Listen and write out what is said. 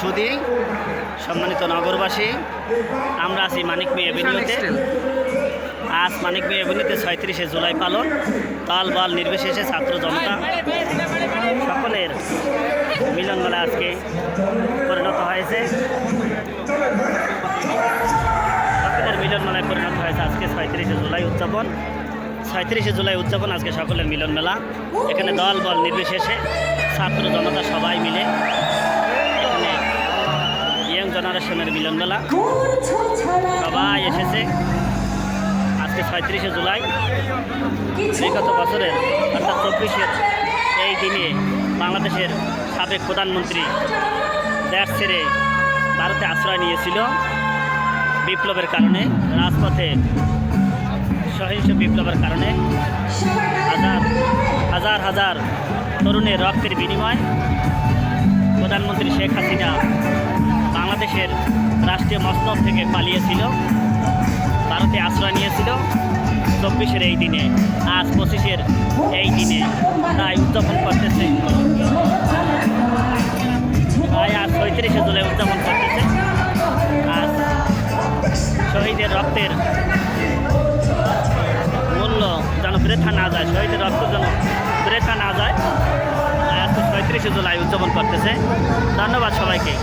সুদী, সম্মানিত নগরবাসী, আমরা আছি মানিক মেয়ে আজ মানিক মেয়ে এভিনিউতে ছয়ত্রিশে জুলাই পালন, তাল বাল নির্বিশেষে ছাত্র জনতা সকলের মিলনমেলা আজকে পরিণত হয়েছে। সকলের মিলনমেলায় পরিণত হয়েছে আজকে ছয়ত্রিশে জুলাই উদযাপন। ছয়ত্রিশে জুলাই উদযাপন আজকে সকলের মিলন মেলা এখানে দল বল নির্বিশেষে ছাত্র জনতা সবাই মিলে জেনারেশনের মিলন মেলা। সবাই এসেছে। আজকে ছয়ত্রিশে জুলাই। বিগত বছরের অর্থাৎ চব্বিশের এই দিনে বাংলাদেশের সাবেক প্রধানমন্ত্রী দেশ ছেড়ে ভারতে আশ্রয় নিয়েছিল বিপ্লবের কারণে, রাজপথে, সহিংস বিপ্লবের কারণে। হাজার হাজার হাজার তরুণের রক্তের বিনিময় প্রধানমন্ত্রী শেখ হাসিনা বাংলাদেশের রাষ্ট্রীয় মস্তব থেকে পালিয়েছিল। ভারতে আশ্রয় নিয়েছিল চব্বিশের এই দিনে। আজ পঁচিশের এই দিনে তাই উদযাপন করতেছে। তাই আজ পঁয়ত্রিশে জুলাই উদযাপন করতেছে। আজ শহীদের রক্তের মূল্য যেন বৃথা না যায়, শহীদের রক্ত যেন বৃথা না যায়। তাই আজকে ছয়ত্রিশে জুলাই উদযাপন করতেছে। ধন্যবাদ সবাইকে।